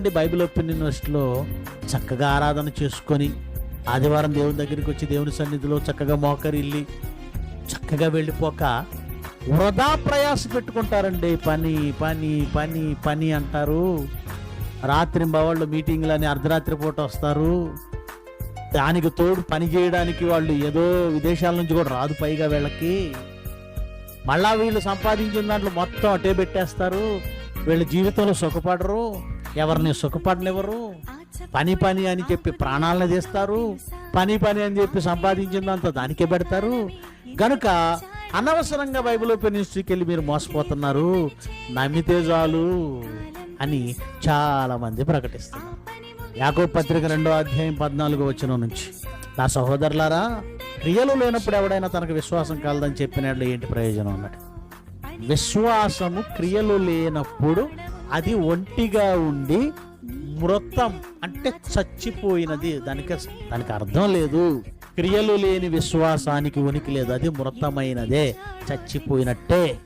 అండి Bible open యూనివర్సిటీలో చక్కగా ఆరాధన చేసుకొని ఆదివారం దేవుని దగ్గరికి వచ్చి దేవుని సన్నిధిలో చక్కగా మోకరిల్లి చక్కగా వెళ్ళిపోక వృధా ప్రయాస పెట్టుకుంటారండి. పని పని పని పని అంటారు. రాత్రి బవాళ్ళు అని అర్ధరాత్రి పూట వస్తారు. దానికి తోడు పని చేయడానికి వాళ్ళు ఏదో విదేశాల నుంచి కూడా రాదు పైగా వీళ్ళకి. మళ్ళా వీళ్ళు సంపాదించిన దాంట్లో మొత్తం అటే పెట్టేస్తారు. వీళ్ళ జీవితంలో సుఖపడరు. ఎవరిని సుఖపడనివ్వరు. పని పని అని చెప్పి ప్రాణాలను తీస్తారు. పని పని అని చెప్పి సంపాదించిందంతా దానికే పెడతారు. గనుక అనవసరంగా బైబిల్ ఓపెన్ హిస్టరీకి వెళ్ళి మీరు మోసపోతున్నారు. నమ్మితే చాలు అని చాలా మంది ప్రకటిస్తున్నారు. యాకో పత్రిక రెండో అధ్యాయం పద్నాలుగో వచ్చిన నుంచి. నా సహోదరులారా క్రియలు లేనప్పుడు ఎవడైనా తనకు విశ్వాసం కలదని చెప్పినట్లు ఏంటి ప్రయోజనం అన్నట్టు? విశ్వాసము క్రియలు లేనప్పుడు అది ఒంటిగా ఉండి మృతం అంటే చచ్చిపోయినది. దానికి దానికి అర్థం లేదు. క్రియలు లేని విశ్వాసానికి ఉనికి లేదు. అది మృతమైనదే. చచ్చిపోయినట్టే.